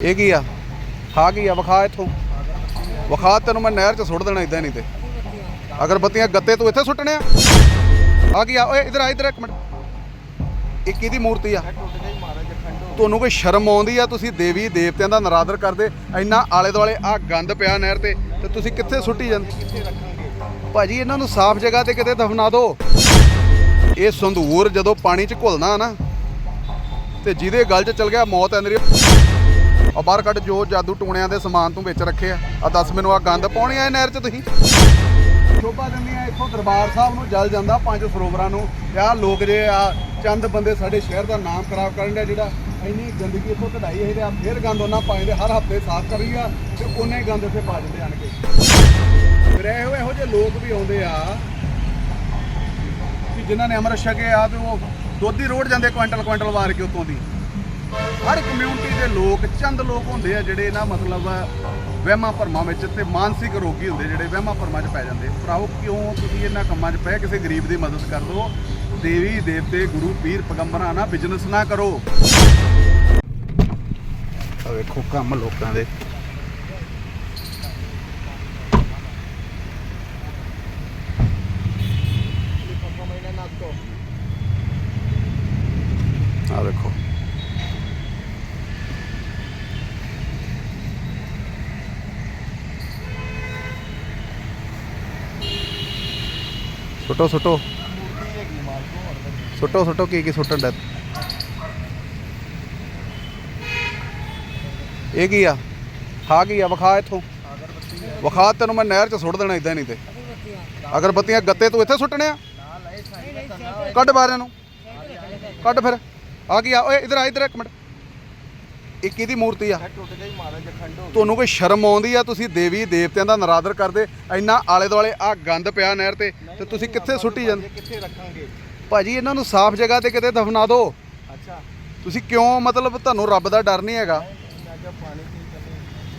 ਇਹ ਕੀ ਆ? ਖਾ ਕੀ ਆ? ਵਿਖਾ ਇੱਥੋਂ। ਵਿਖਾ ਤੈਨੂੰ ਮੈਂ ਨਹਿਰ 'ਚ ਸੁੱਟ ਦੇਣਾ ਇਦਾਂ ਨਹੀਂ ਤੇ। ਅਗਰਬੱਤੀਆਂ ਗੱਤੇ ਤੂੰ ਇੱਥੇ ਸੁੱਟਣੇ ਆ। ਆ ਕੀ ਆ? ਓਏ, ਇਧਰ ਆ, ਇਧਰ ਇੱਕ ਮਿੰਟ। ਇਹ ਕਿਹਦੀ ਮੂਰਤੀ ਆ? ਤੁਹਾਨੂੰ ਕੋਈ ਸ਼ਰਮ ਆਉਂਦੀ ਆ? ਤੁਸੀਂ ਦੇਵੀ ਦੇਵਤਿਆਂ ਦਾ ਨਰਾਦਰ ਕਰਦੇ, ਇੰਨਾ ਆਲੇ ਦੁਆਲੇ ਆ ਗੰਦ ਪਿਆ ਨਹਿਰ ਤੇ ਤੇ ਤੁਸੀਂ ਕਿੱਥੇ ਸੁੱਟੀ ਜਾਂਦੇ? ਭਾਜੀ, ਇਹਨਾਂ ਨੂੰ ਸਾਫ਼ ਜਗ੍ਹਾ ਤੇ ਕਿਤੇ ਦਫਨਾ ਦਿਓ ਇਹ ਸੰਧੂਰ ਜਦੋਂ ਪਾਣੀ 'ਚ ਘੁਲਣਾ ਨਾ, ਤੇ ਜਿਹਦੇ ਗਲ 'ਚ ਚਲ ਗਿਆ, ਮੌਤ ਐ ਆ ਬਾਹਰ ਕੱਢ ਜੋ ਜਾਦੂ ਟੂਣਿਆਂ ਦੇ ਸਮਾਨ ਤੂੰ ਵਿੱਚ ਰੱਖੇ ਆ। ਆ ਦੱਸ ਮੈਨੂੰ ਆ ਗੰਦ ਪਾਉਣੀ ਆ ਇਹ ਨਹਿਰ 'ਚ ਤੁਸੀਂ? ਸ਼ੋਭਾ ਦਿੰਦੀਆਂ ਇੱਥੋਂ ਦਰਬਾਰ ਸਾਹਿਬ ਨੂੰ ਜਲ ਜਾਂਦਾ, ਪੰਜ ਸਰੋਵਰਾਂ ਨੂੰ। ਤੇ ਆਹ ਲੋਕ ਜੇ ਆ ਚੰਦ ਬੰਦੇ ਸਾਡੇ ਸ਼ਹਿਰ ਦਾ ਨਾਮ ਖਰਾਬ ਕਰਨ ਦਾ ਜਿਹੜਾ, ਇੰਨੀ ਗੰਦਗੀ ਇੱਥੋਂ ਕਢਾਈ ਹੈ ਆ ਫੇਰ ਗੰਦ ਉਹਨਾਂ ਪਾਉਂਦੇ ਹਰ ਹਫ਼ਤੇ ਸਾਫ਼ ਕਰੀ ਆ ਤੇ ਉਹਨੇ ਗੰਦ ਇੱਥੇ ਪਾ ਦਿੰਦੇ ਆਣ ਕੇ। ਫਿਰ ਇਹੋ ਇਹੋ ਜਿਹੇ ਲੋਕ ਵੀ ਆਉਂਦੇ ਆ ਕਿ ਜਿਨ੍ਹਾਂ ਨੇ ਅੰਮ੍ਰਿਤ ਛਕੇ ਆ ਤੇ ਉਹ ਹੀ ਰੋੜ ਜਾਂਦੇ ਕੁਇੰਟਲ ਕੁਇੰਟਲ ਵਾਰ ਕੇ ਉਤੋਂ ਦੀ। ਹਰ ਕਮਿਊਨਿਟੀ ਦੇ ਲੋਕ, ਚੰਦ ਲੋਕ ਹੁੰਦੇ ਆ ਜਿਹੜੇ ਨਾ ਮਤਲਬ ਵਹਿਮਾਂ ਭਰਮਾਂ ਵਿੱਚ ਤੇ ਮਾਨਸਿਕ ਰੋਗੀ ਹੁੰਦੇ ਜਿਹੜੇ ਵਹਿਮਾਂ ਭਰਮਾਂ 'ਚ ਪੈ ਜਾਂਦੇ ਭਰਾਓ ਕਿਉਂ ਤੁਸੀਂ ਇਹਨਾਂ ਕੰਮਾਂ 'ਚ ਪਏ? ਕਿਸੇ ਗਰੀਬ ਦੀ ਮਦਦ ਕਰ ਦਿਓ ਦੇਵੀ, ਦੇਵਤੇ, ਗੁਰੂ, ਪੀਰ, ਪਗੰਬਰਾਂ ਨਾ ਬਿਜ਼ਨਸ ਨਾ ਕਰੋ। ਆ ਵੇਖੋ ਕੰਮ ਲੋਕਾਂ ਦੇ। ਆ ਵੇਖੋ। ਸੁੱਟੋ ਸੁੱਟੋ। ਸੁੱਟੋ ਸੁੱਟੋ ਕੀ ਕੀ ਸੁੱਟਣ ਦਾ ਇਹ ਕੀ ਆ? ਖਾ ਕੀ ਆ? ਵਿਖਾ ਇੱਥੋਂ। ਵਿਖਾ ਤੈਨੂੰ ਮੈਂ ਨਹਿਰ 'ਚ ਸੁੱਟ ਦੇਣਾ ਇਦਾਂ ਨਹੀਂ ਤੇ। ਅਗਰਬੱਤੀਆਂ ਗੱਤੇ ਤੂੰ ਇੱਥੇ ਸੁੱਟਣੇ ਆ? ਕੱਢ ਬਾਹਰ ਨੂੰ ਕੱਢ ਫਿਰ। ਆ ਕੀ ਆ? ਓਏ ਇਧਰ ਆ ਇਧਰ ਇੱਕ ਮਿੰਟ। ਇਹ ਕਿਹਦੀ ਮੂਰਤੀ ਆ? ਤੁਹਾਨੂੰ ਕੋਈ ਸ਼ਰਮ ਆਉਂਦੀ ਆ? ਤੁਸੀਂ ਦੇਵੀ ਦੇਵਤਿਆਂ ਦਾ ਨਰਾਦਰ ਕਰਦੇ ਇੰਨਾ ਆਲੇ ਦੁਆਲੇ ਆ ਗੰਦ ਪਿਆ ਨਹਿਰ ਤੇ ਤੇ ਤੁਸੀਂ ਕਿੱਥੇ ਸੁੱਟੀ ਜਾਂਦੇ? ਕਿੱਥੇ ਰੱਖਾਂਗੇ? ਭਾਜੀ ਇਹਨਾਂ ਨੂੰ ਸਾਫ਼ ਜਗ੍ਹਾ ਤੇ ਕਿਤੇ ਦਫਨਾ ਦਿਓ। ਅੱਛਾ। ਤੁਸੀਂ ਕਿਉਂ ਮਤਲਬ ਤੁਹਾਨੂੰ ਰੱਬ ਦਾ ਡਰ ਨਹੀਂ ਹੈਗਾ?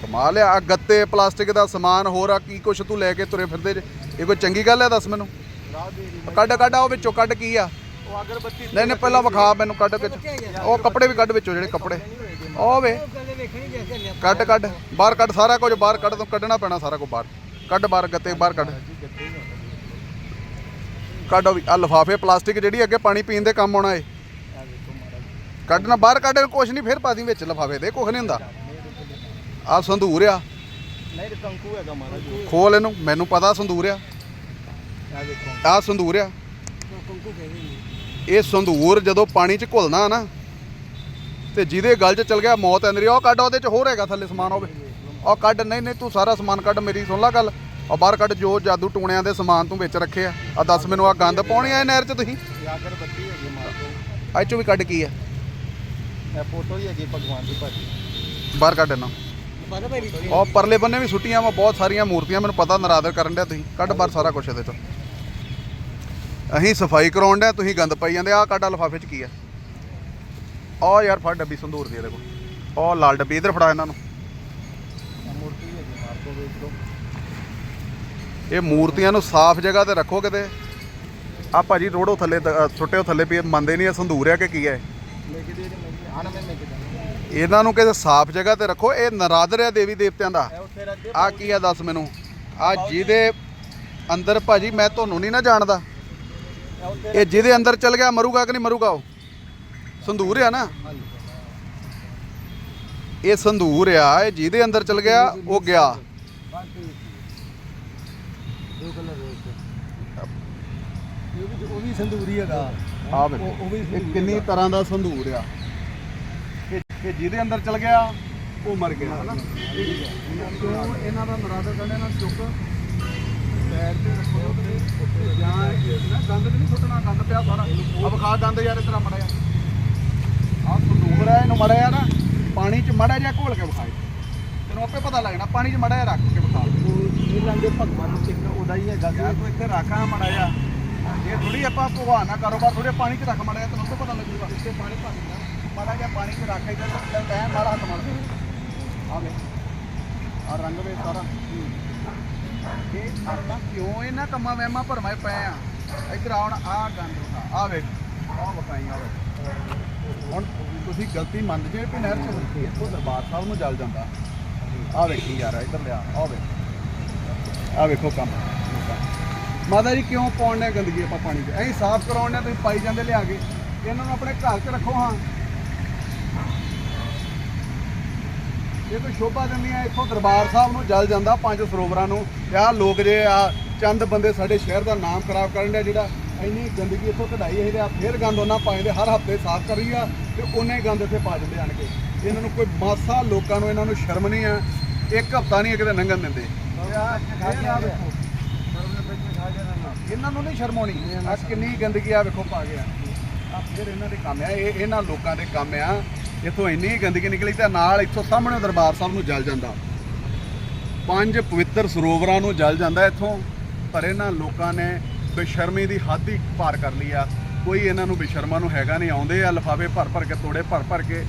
ਕਮਾਲ ਆ ਆਹ ਗੱਤੇ ਪਲਾਸਟਿਕ ਦਾ ਸਮਾਨ ਹੋਰ ਆ ਕੀ ਕੁਛ ਤੂੰ ਲੈ ਕੇ ਤੁਰੇ ਫਿਰਦੇ ਜੇ? ਇਹ ਕੋਈ ਚੰਗੀ ਗੱਲ ਹੈ ਦੱਸ ਮੈਨੂੰ? ਕੱਢ ਕੱਢ ਆ ਉਹ ਵਿੱਚੋਂ ਕੱਢ ਕੀ ਆ? ਉਹ ਅਗਰਬੱਤੀ ਨਹੀਂ ਨਹੀਂ ਪਹਿਲਾਂ ਵਿਖਾ ਮੈਨੂੰ ਕੱਢ ਕੇ ਉਹ ਕੱਪੜੇ ਵੀ ਕੱਢ ਵਿੱਚੋਂ ਜਿਹੜੇ ਕੱਪੜੇ। ਉਹ ਵੇ। ਕੱਢ ਕੱਢ। ਬਾਹਰ ਕੱਢ, ਸਾਰਾ ਕੁਝ ਬਾਹਰ ਕੱਢ, ਤੂੰ ਕੱਢਣਾ ਪੈਣਾ ਸਾਰਾ ਕੁਝ ਬਾਹਰ। ਕੱਢ ਬਾਹਰ ਗੱਤੇ, ਬਾਹਰ ਕੱਢ। ਕੱਢ ਉਹ ਵੀ ਆ ਲਫਾਫੇ, ਪਲਾਸਟਿਕ ਜਿਹੜੀ ਅੱਗੇ ਪਾਣੀ ਪੀਣ ਦੇ ਕੰਮ ਆਉਣਾ ਏ। ਕੱਢਣਾ, ਬਾਹਰ ਕੱਢ, ਕੁਛ ਨਹੀਂ, ਫਿਰ ਪਾ ਦੀ ਵਿੱਚ ਲਫਾਫੇ ਦੇ, ਕੁਛ ਨਹੀਂ ਹੁੰਦਾ। ਆ ਸੰਧੂਰ ਆ। ਨਹੀਂ ਕੰਕੂ ਹੈਗਾ ਮਾਰਾ ਖੋਲ ਇਹਨੂੰ, ਮੈਨੂੰ ਪਤਾ ਸੰਧੂਰ ਆ। ਆ ਸੰਧੂਰ ਆ। ਇਹ ਸੰਧੂਰ ਜਦੋਂ ਪਾਣੀ 'ਚ ਘੁਲਣਾ ਨਾ ਤੇ ਜਿਹਦੇ ਗਲ 'ਚ ਚਲ ਗਿਆ ਮੌਤ ਐ ਮੇਰੀ ਉਹ ਕੱਢ ਉਹਦੇ 'ਚ ਹੋਰ ਹੈਗਾ ਥੱਲੇ ਸਮਾਨ ਹੋਵੇ ਉਹ ਕੱਢ ਨਹੀਂ ਨਹੀਂ ਤੂੰ ਸਾਰਾ ਸਮਾਨ ਕੱਢ ਮੇਰੀ ਸੁਣ ਲੈ ਗੱਲ। ਉਹ ਬਾਹਰ ਕੱਢ ਜੋ ਜਾਦੂ ਟੂਣਿਆਂ ਦੇ ਸਮਾਨ ਤੂੰ ਵਿੱਚ ਰੱਖੇ ਆ। ਆ ਦੱਸ ਮੈਨੂੰ ਆ ਗੰਦ ਪਾਉਣੀ ਆ ਇਹ ਨਹਿਰ 'ਚ ਤੁਸੀਂ? ਇਹ ਅਗਰਬੱਤੀ ਹੈਗੀ ਮਾਰ ਦੋ ਇਹ 'ਚੋਂ ਵੀ ਕੱਢ ਕੀ ਆ? ਇਹ ਫੋਟੋ ਹੀ ਹੈਗੀ ਭਗਵਾਨ ਦੀ ਭਾਜੀ। ਬਾਹਰ ਕੱਢ ਇਹਨਾਂ। ਉਹ ਪਰਲੇ ਬੰਨੇ ਵੀ ਸੁੱਟੀਆਂ ਵਾ ਬਹੁਤ ਸਾਰੀਆਂ ਮੂਰਤੀਆਂ ਮੈਨੂੰ ਪਤਾ ਨਰਾਦਰ ਕਰਨ ਡਿਆ ਤੁਸੀਂ। ਕੱਢ ਬਾਹਰ ਸਾਰਾ ਕੁਝ ਇਹਦੇ 'ਚੋਂ। ਅਸੀਂ ਸਫ਼ਾਈ ਕਰਾਉਣ ਡਿਆ ਤੁਸੀਂ ਗੰਦ ਪਾਈ ਜਾਂਦੇ ਆ ਕੱਢ ਆ ਲਿਫਾਫੇ 'ਚ ਕੀ ਆ? ਆ ਯਾਰ ਫੜ ਡੱਬੀ ਸੰਦੂਰ ਦੀ ਇਹਦੇ ਕੋਲ। ਉਹ ਲਾਲ ਡੱਬੀ ਇਧਰ ਫੜਾ ਇਹਨਾਂ ਨੂੰ। ਇਹ ਮੂਰਤੀਆਂ ਨੂੰ ਸਾਫ਼ ਜਗ੍ਹਾ ਤੇ ਰੱਖੋ ਕਿਤੇ। ਆ ਭਾਜੀ ਰੋੜੋ ਥੱਲੇ ਸੁੱਟਿਓ ਥੱਲੇ ਵੀ ਮੰਨਦੇ ਨਹੀਂ ਇਹ ਸੰਦੂਰ ਆ ਕਿ ਕੀ ਹੈ ਇਹਨਾਂ ਨੂੰ ਕਿਤੇ ਸਾਫ਼ ਜਗ੍ਹਾ ਤੇ ਰੱਖੋ ਇਹ ਨਰਾਦਰ ਆ ਦੇਵੀ ਦੇਵਤਿਆਂ ਦਾ। ਆ ਕੀ ਆ ਦੱਸ ਮੈਨੂੰ? ਆ ਜਿਹਦੇ ਅੰਦਰ ਭਾਜੀ ਮੈਂ ਤੁਹਾਨੂੰ ਨਹੀਂ ਨਾ ਜਾਣਦਾ। ਇਹ ਜਿਹਦੇ ਅੰਦਰ ਚਲ ਗਿਆ ਮਰੂਗਾ ਕਿ ਨਹੀਂ ਮਰੂਗਾ ਉਹ? ਸੰਧੂਰ ਆ ਨਾ? ਇਹ ਸੰਧੂਰ ਆ, ਇਹ ਜਿਹਦੇ ਅੰਦਰ ਚਲ ਗਿਆ, ਉਹ ਗਿਆ। ਉਹ ਵੀ ਸੰਦੂਰੀ ਹੈਗਾ ਆ ਵੇਖੋ, ਇਹ ਕਿੰਨੀ ਤਰ੍ਹਾਂ ਦਾ ਸੰਧੂਰ ਆ। ਇਹ ਜਿਹਦੇ ਅੰਦਰ ਚਲ ਗਿਆ, ਉਹ ਮਰ ਗਿਆ। ਹਨਾ ਇਹਨਾਂ ਦਾ ਨਰਾਦਰ ਕਰਨੇ ਨਾਲ ਚੁੱਕ। ਪੈਰ ਤੇ ਰੱਖੋ ਤੇ ਜਾਂ ਨਾ ਗੰਦ ਨਹੀਂ ਸੁੱਟਣਾ, ਗੰਦ ਪਿਆ ਸਾਰਾ। ਅਬ ਖਾ ਗੰਦ ਯਾਰ ਇਤਰਾ ਮੜਿਆ। ਆ ਇਹਨੂੰ ਮੜਿਆ ਨਾ ਪਾਣੀ 'ਚ ਮੜਾ ਜਿਹਾ ਘੋਲ ਕੇ ਵਿਖਾਏ ਤੈਨੂੰ ਆਪੇ ਪਤਾ ਲੱਗਣਾ ਪਾਣੀ 'ਚ ਮੜਾ ਜਿਹਾ ਰੱਖ ਕੇ ਵਿਖਾ ਇਹ ਲੰਗੇ ਭਗਵਾਨ ਨੂੰ ਸਿੱਖ ਉਹਦਾ ਹੀ ਹੈਗਾ ਯਾਰ ਤੂੰ ਇੱਥੇ ਰੱਖਾਂ ਮੜਾ ਜਿਹਾ। ਇਹ ਥੋੜੀ ਆਪਾਂ ਭਗਵਾਨ ਨਾਲ ਕਾਰੋਬਾਰ ਥੋੜੇ ਪਾਣੀ 'ਚ ਰੱਖ ਮੜਾ ਜਿਹਾ ਤੈਨੂੰ ਆਪੇ ਪਤਾ ਲੱਗੂਗਾ। ਇੱਥੇ ਪਾਣੀ ਭਰ ਦਿੰਦਾ। ਮੜਾ ਜਿਹਾ ਪਾਣੀ 'ਚ ਰੱਖ ਇੱਧਰ ਤੈਂ ਮਾੜਾ ਹੱਥ ਮਾਰ। ਆ ਵੇ ਆ ਰੰਗ ਵੇ ਸਾਰਾ। ਇਹ ਆਪਾਂ ਕਿਉਂ ਇਹਨਾਂ ਕੰਮਾਂ ਵਹਿਮਾਂ ਭਰਮਾਂ 'ਚ ਪਏ ਆ? ਇੱਧਰ ਆਉਣ ਆ ਗੰਦ ਵਿਖਾ ਆ ਵੇ ਆ ਵਿਖਾਈ ਆ ਵੇ ਹੁਣ ਤੁਸੀਂ ਗਲਤੀ ਮੰਨ ਜੇ ਕਿ ਨਹਿਰ ਚ ਇੱਥੋਂ ਦਰਬਾਰ ਸਾਹਿਬ ਨੂੰ ਜਲ ਜਾਂਦਾ। ਆ ਵੇਖੀ ਯਾਰ, ਇੱਧਰ ਲਿਆ ਆ ਵੇਖ। ਆ ਵੇਖੋ ਕੰਮ। ਮਾਤਾ ਜੀ, ਕਿਉਂ ਪਾਉਣੇ ਗੰਦਗੀ ਆਪਾਂ ਪਾਣੀ 'ਚ? ਅਸੀਂ ਸਾਫ਼ ਕਰਾਉਣੇ ਤੁਸੀਂ ਪਾਈ ਜਾਂਦੇ ਲਿਆ ਕੇ। ਇਹਨਾਂ ਨੂੰ ਆਪਣੇ ਘਰ 'ਚ ਰੱਖੋ ਹਾਂ। ਇਹ ਕੋਈ ਸ਼ੋਭਾ ਦਿੰਦੀਆਂ, ਇੱਥੋਂ ਦਰਬਾਰ ਸਾਹਿਬ ਨੂੰ ਜਲ ਜਾਂਦਾ ਪੰਜ ਸਰੋਵਰਾਂ ਨੂੰ। ਤੇ ਆਹ ਲੋਕ ਜੇ ਆ ਚੰਦ ਬੰਦੇ ਸਾਡੇ ਸ਼ਹਿਰ ਦਾ ਨਾਮ ਖਰਾਬ ਕਰਨ ਦੇ ਜਿਹੜਾ। ਇੰਨੀ ਗੰਦਗੀ ਇੱਥੋਂ ਕਢਾਈ ਇਹਦੇ ਆ ਫੇਰ ਗੰਦ ਉਹਨਾਂ ਪਾਉਂਦੇ ਹਰ ਹਫ਼ਤੇ ਸਾਫ਼ ਕਰੀ ਆ ਤੇ ਉਹਨੇ ਗੰਦ ਇੱਥੇ ਪਾ ਦਿੰਦੇ ਆਣ ਕੇ। ਇਹਨਾਂ ਨੂੰ ਕੋਈ ਮਾਸਾ, ਲੋਕਾਂ ਨੂੰ ਇਹਨਾਂ ਨੂੰ ਸ਼ਰਮ ਨਹੀਂ ਆ। ਇੱਕ ਹਫਤਾ ਨਹੀਂ ਕਿਤੇ ਲੰਘਣ ਦਿੰਦੇ। ਇਹਨਾਂ ਨੂੰ ਨਹੀਂ ਸ਼ਰਮ ਆਉਣੀ। ਆ ਕਿੰਨੀ ਗੰਦਗੀ ਆ ਵੇਖੋ ਪਾ ਗਿਆ ਆ। ਫਿਰ ਇਹਨਾਂ ਦੇ ਕੰਮ ਆ। ਇਹ ਇਹਨਾਂ ਲੋਕਾਂ ਦੇ ਕੰਮ ਆ। ਇੱਥੋਂ ਇੰਨੀ ਗੰਦਗੀ ਨਿਕਲੀ ਤੇ ਨਾਲ ਇੱਥੋਂ ਸਾਹਮਣੇ ਦਰਬਾਰ ਸਾਹਿਬ ਨੂੰ ਜਲ ਜਾਂਦਾ। ਪੰਜ ਪਵਿੱਤਰ ਸਰੋਵਰਾਂ ਨੂੰ ਜਲ ਜਾਂਦਾ ਇੱਥੋਂ। ਪਰ ਇਹਨਾਂ ਲੋਕਾਂ ਨੇ ਬੇਸ਼ਰਮੀ ਦੀ ਹੱਦ ਹੀ ਪਾਰ ਕਰ ਲਈ ਆ। ਕੋਈ ਇਹਨਾਂ ਨੂੰ ਬੇਸ਼ਰਮਾ ਨੂੰ ਹੈਗਾ ਨਹੀਂ, ਆਉਂਦੇ ਆ ਲਫਾਫੇ ਭਰ ਭਰ ਕੇ, ਤੋੜੇ ਭਰ ਭਰ ਕੇ।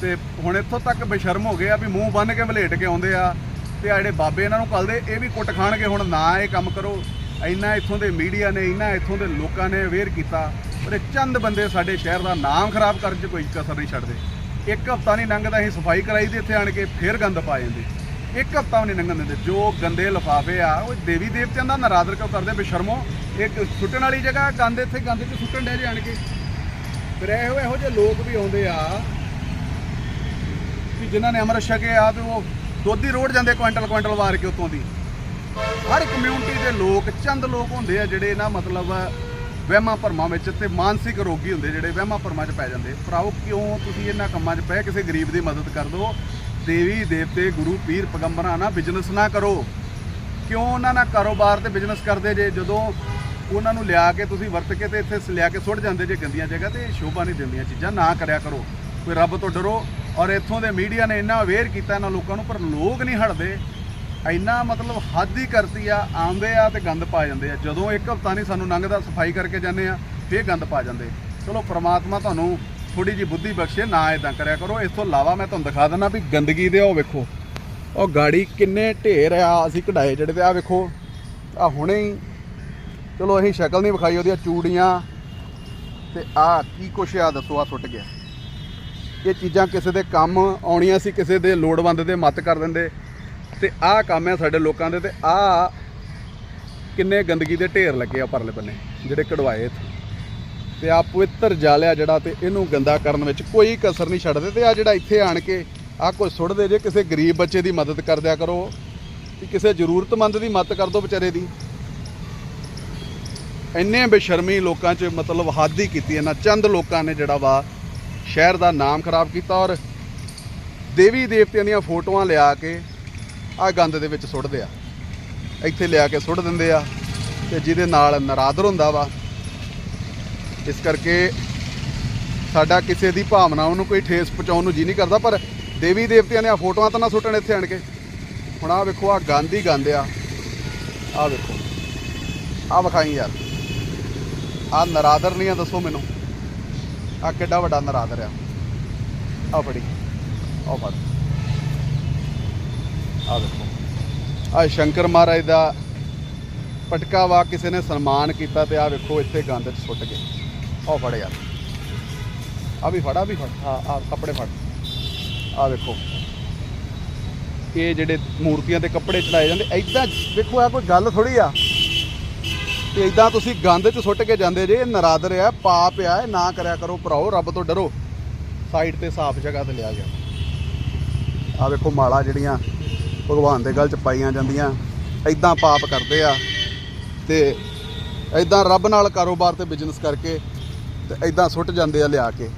ਤੇ ਹੁਣ ਇੱਥੋਂ ਤੱਕ ਬੇਸ਼ਰਮ ਹੋ ਗਏ ਆ ਵੀ ਮੂੰਹ ਬੰਨ ਕੇ ਵਲੇਟ ਕੇ ਆਉਂਦੇ ਆ। ਤੇ ਆ ਜਿਹੜੇ ਬਾਬੇ ਇਹਨਾਂ ਨੂੰ ਕੱਲਦੇ ਇਹ ਵੀ ਕੁੱਟ ਖਾਣਗੇ ਹੁਣ ਨਾ ਇਹ ਕੰਮ ਕਰੋ। ਇੰਨਾ ਇੱਥੋਂ ਦੇ ਮੀਡੀਆ ਨੇ, ਇੰਨਾ ਇੱਥੋਂ ਦੇ ਲੋਕਾਂ ਨੇ ਅਵੇਅਰ ਕੀਤਾ। ਪਰ ਚੰਦ ਬੰਦੇ ਸਾਡੇ ਸ਼ਹਿਰ ਦਾ ਨਾਮ ਖਰਾਬ ਕਰਨ 'ਚ ਕੋਈ ਕਸਰ ਨਹੀਂ ਛੱਡਦੇ। ਇੱਕ ਹਫਤਾ ਨਹੀਂ ਲੰਘਦਾ, ਅਸੀਂ ਸਫ਼ਾਈ ਕਰਾਈ ਦੀ ਇੱਥੇ ਆਣ ਕੇ, ਫੇਰ ਗੰਦ ਪਾ ਜਾਂਦੇ। ਇੱਕ ਹਫਤਾ ਵੀ ਨਹੀਂ ਲੰਘਣ ਦਿੰਦੇ ਜੋ ਗੰਦੇ ਲਿਫਾਫੇ ਆ, ਉਹ ਦੇਵੀ ਦੇਵਤਿਆਂ ਦਾ ਨਰਾਦਰ ਕਿਉਂ ਕਰਦੇ ਬੇਸ਼ਰਮੋ, ਇੱਕ ਸੁੱਟਣ ਵਾਲੀ ਜਗ੍ਹਾ ਗੰਦ, ਇੱਥੇ ਗੰਦ 'ਚ ਸੁੱਟਣ ਡੇ ਜਾਣ ਕੇ। ਫਿਰ ਇਹੋ ਇਹੋ ਜਿਹੇ ਲੋਕ ਵੀ ਆਉਂਦੇ ਆ ਕਿ ਜਿਨ੍ਹਾਂ ਨੇ ਅੰਮ੍ਰਿਤ ਛਕੇ ਆ ਤੇ ਉਹ ਦੁੱਧ ਹੀ ਰੋੜ ਜਾਂਦੇ ਕੁਇੰਟਲ ਕੁਇੰਟਲ ਵਾਰ ਕੇ ਉਤੋਂ ਦੀ। ਹਰ ਕਮਿਊਨਿਟੀ ਦੇ ਲੋਕ, ਚੰਦ ਲੋਕ ਹੁੰਦੇ ਆ ਜਿਹੜੇ ਨਾ ਮਤਲਬ ਵਹਿਮਾਂ ਭਰਮਾਂ ਵਿੱਚ ਤੇ ਮਾਨਸਿਕ ਰੋਗੀ ਹੁੰਦੇ ਜਿਹੜੇ ਵਹਿਮਾਂ ਭਰਮਾਂ 'ਚ ਪੈ ਜਾਂਦੇ। ਭਰਾਓ ਕਿਉਂ ਤੁਸੀਂ ਇਹਨਾਂ ਕੰਮਾਂ 'ਚ ਪਏ? ਕਿਸੇ ਗਰੀਬ ਦੀ ਮਦਦ ਕਰ ਦਿਓ। ਦੇਵੀ ਦੇਵਤੇ ਗੁਰੂ ਪੀਰ ਪਗੰਬਰਾਂ ਨਾਲ ਬਿਜ਼ਨਸ ਨਾ ਕਰੋ। ਕਿਉਂ ਉਹਨਾਂ ਨਾਲ ਕਾਰੋਬਾਰ ਤੇ ਬਿਜ਼ਨਸ ਕਰਦੇ ਜੇ? ਜਦੋਂ ਉਹਨਾਂ ਨੂੰ ਲਿਆ ਕੇ ਤੁਸੀਂ ਵਰਤ ਕੇ ਤੇ ਇੱਥੇ ਸ- ਲਿਆ ਕੇ ਸੁੱਟ ਜਾਂਦੇ ਜੇ ਗੰਦੀਆਂ ਜਗ੍ਹਾ ਤੇ, ਸ਼ੋਭਾ ਨਹੀਂ ਦਿੰਦੀਆਂ ਚੀਜ਼ਾਂ, ਨਾ ਕਰਿਆ ਕਰੋ। ਕੋਈ ਰੱਬ ਤੋਂ ਡਰੋ ਔਰ ਇੱਥੋਂ ਦੇ ਮੀਡੀਆ ਨੇ ਇੰਨਾ ਅਵੇਅਰ ਕੀਤਾ ਇਹਨਾਂ ਲੋਕਾਂ ਨੂੰ, ਪਰ ਲੋਕ ਨਹੀਂ ਹਟਦੇ। ਇੰਨਾ ਮਤਲਬ ਹੱਦ ਹੀ ਕਰਤੀ ਆ, ਆਉਂਦੇ ਆ ਤੇ ਗੰਦ ਪਾ ਜਾਂਦੇ ਆ। ਜਦੋਂ ਇੱਕ ਹਫਤਾ ਨਹੀਂ ਸਾਨੂੰ ਲੰਘਦਾ, ਸਫ਼ਾਈ ਕਰਕੇ ਜਾਂਦੇ ਆ, ਫੇਰ ਗੰਦ ਪਾ ਜਾਂਦੇ। ਚਲੋ, ਪ੍ਰਮਾਤਮਾ ਤੁਹਾਨੂੰ ਥੋੜੀ ਜੀ ਬੁੱਧੀ ਬਖਸ਼ੇ ਨਾ ਇਦਾਂ ਕਰਿਆ ਕਰੋ। ਇਸ ਤੋਂ ਇਲਾਵਾ ਮੈਂ ਤੁਹਾਨੂੰ ਦਿਖਾ ਦਿੰਦਾ ਵੀ ਗੰਦਗੀ ਦੇ ਉਹ ਵੇਖੋ। ਉਹ ਗਾੜੀ ਕਿੰਨੇ ਢੇਰ ਆ, ਅਸੀਂ ਕਢਾਏ ਜਿਹੜੇ ਤੇ ਆ, ਵੇਖੋ। ਆ ਹੁਣੇ ਹੀ, ਚਲੋ ਅਸੀਂ ਸ਼ਕਲ ਨਹੀਂ ਵਿਖਾਈ ਉਹਦੀਆਂ ਚੂੜੀਆਂ। ਤੇ ਆ ਕੀ ਕੁਛ ਆ, ਦੱਸੋ, ਆ ਸੁੱਟ ਗਿਆ। ਇਹ ਚੀਜ਼ਾਂ ਕਿਸੇ ਦੇ ਕੰਮ ਆਉਣੀਆਂ ਸੀ, ਕਿਸੇ ਦੇ ਲੋੜਵੰਦ ਦੇ ਮਤ ਕਰ ਦਿੰਦੇ। ਤੇ ਆਹ ਕੰਮ ਹੈ ਸਾਡੇ ਲੋਕਾਂ ਦੇ ਤੇ ਆਹ ਕਿੰਨੇ ਗੰਦਗੀ ਦੇ ਢੇਰ ਲੱਗੇ ਆ ਪਰਲੇ ਬੰਨੇ, ਜਿਹੜੇ ਕਢਵਾਏ ਇੱਥੇ। ਤੇ ਆ ਪਵਿੱਤਰ ਜਲ ਆ ਜਿਹੜਾ ਤੇ ਇਹਨੂੰ ਗੰਦਾ ਕਰਨ ਵਿੱਚ ਕੋਈ ਕਸਰ ਨਹੀਂ ਛੱਡਦੇ ਤੇ ਆ ਜਿਹੜਾ ਇੱਥੇ ਆਣ ਕੇ ਆ ਕੋਈ ਸੁੱਟਦੇ ਜੇ, ਕਿਸੇ ਗਰੀਬ ਬੱਚੇ ਦੀ ਮਦਦ ਕਰ ਦਿਆ ਕਰੋ ਕਿ ਕਿਸੇ ਜ਼ਰੂਰਤਮੰਦ ਦੀ ਮਦਦ ਕਰ ਦਿਓ ਵਿਚਾਰੇ ਦੀ। ਇੰਨੇ ਬੇਸ਼ਰਮੀ ਲੋਕਾਂ 'ਚ ਮਤਲਬ ਹੱਦ ਹੀ ਕੀਤੀ ਇਹਨਾਂ ਚੰਦ ਲੋਕਾਂ ਨੇ ਜਿਹੜਾ ਵਾ ਸ਼ਹਿਰ ਦਾ ਨਾਮ ਖਰਾਬ ਕੀਤਾ ਔਰ ਦੇਵੀ ਦੇਵਤਿਆਂ ਦੀਆਂ ਫੋਟੋਆਂ ਲਿਆ ਕੇ ਆ ਗੰਦ ਦੇ ਵਿੱਚ ਸੁੱਟਦੇ ਆ। ਇੱਥੇ ਲਿਆ ਕੇ ਸੁੱਟ ਦਿੰਦੇ ਆ ਤੇ ਜਿਹਦੇ ਨਾਲ ਨਰਾਦਰ ਹੁੰਦਾ ਵਾ। ਇਸ ਕਰਕੇ ਸਾਡਾ ਕਿਸੇ ਦੀ ਭਾਵਨਾਵਾਂ ਨੂੰ ਕੋਈ ਠੇਸ ਪਹੁੰਚਾਉਣ ਨੂੰ ਜੀ ਨਹੀਂ ਕਰਦਾ, ਪਰ ਦੇਵੀ ਦੇਵਤਿਆਂ ਦੀਆਂ ਫੋਟੋਆਂ ਤਾਂ ਨਾ ਸੁੱਟਣ ਇੱਥੇ ਆਣ ਕੇ। ਹੁਣ ਆ ਵੇਖੋ ਆ ਗੰਦ ਹੀ ਗੰਦ ਆ ਆ ਵੇਖੋ ਆ ਵਿਖਾਈ ਯਾਰ। ਆ ਨਰਾਦਰ ਨਹੀਂ ਆ, ਦੱਸੋ ਮੈਨੂੰ। ਆ ਕਿੱਡਾ ਵੱਡਾ ਨਰਾਦਰ ਆ। ਆ ਫੜੀ ਆ ਫੜ। ਆ ਦੇਖੋ ਆ ਸ਼ੰਕਰ ਮਹਾਰਾਜ ਦਾ ਪਟਕਾ ਵਾ, ਕਿਸੇ ਨੇ ਸਨਮਾਨ ਕੀਤਾ ਤੇ ਆ ਵੇਖੋ, ਇੱਥੇ ਗੰਦ ਚ ਸੁੱਟ ਕੇ ਆ ਫੜ ਯਾਰ। ਆ ਵੀ ਫੜਾ ਵੀ ਫੜ। ਆ ਆ ਕੱਪੜੇ ਫੜ। ਆ ਵੇਖੋ ਇਹ ਜਿਹੜੇ ਮੂਰਤੀਆਂ ਤੇ ਕੱਪੜੇ ਚੜਾਏ ਜਾਂਦੇ ਐਦਾਂ ਵੇਖੋ ਆ ਕੋਈ ਗੱਲ ਥੋੜੀ ਆ। ਤੇ ਇਦਾਂ ਤੁਸੀਂ ਗੰਦ 'ਚ ਸੁੱਟ ਕੇ ਜਾਂਦੇ ਜੇ, ਇਹ ਨਰਾਦਰ ਆ, ਪਾਪ ਆ, ਇਹ ਨਾ ਕਰਿਆ ਕਰੋ, ਭਰਾਓ, ਰੱਬ ਤੋਂ ਡਰੋ। ਸਾਈਡ ਤੇ ਸਾਫ਼ ਜਗ੍ਹਾ ਤੇ ਲਿਆ ਗਿਆ। ਆ ਵੇਖੋ ਮਾਲਾ ਜਿਹੜੀਆਂ ਭਗਵਾਨ ਦੇ ਗਲ 'ਚ ਪਾਈਆਂ ਜਾਂਦੀਆਂ ਇਦਾਂ ਪਾਪ ਕਰਦੇ ਆ। ਤੇ ਇਦਾਂ ਰੱਬ ਨਾਲ ਕਾਰੋਬਾਰ ਤੇ ਬਿਜ਼ਨਸ ਕਰਕੇ ਤੇ ਇਦਾਂ ਸੁੱਟ ਜਾਂਦੇ ਆ ਲਿਆ ਕੇ।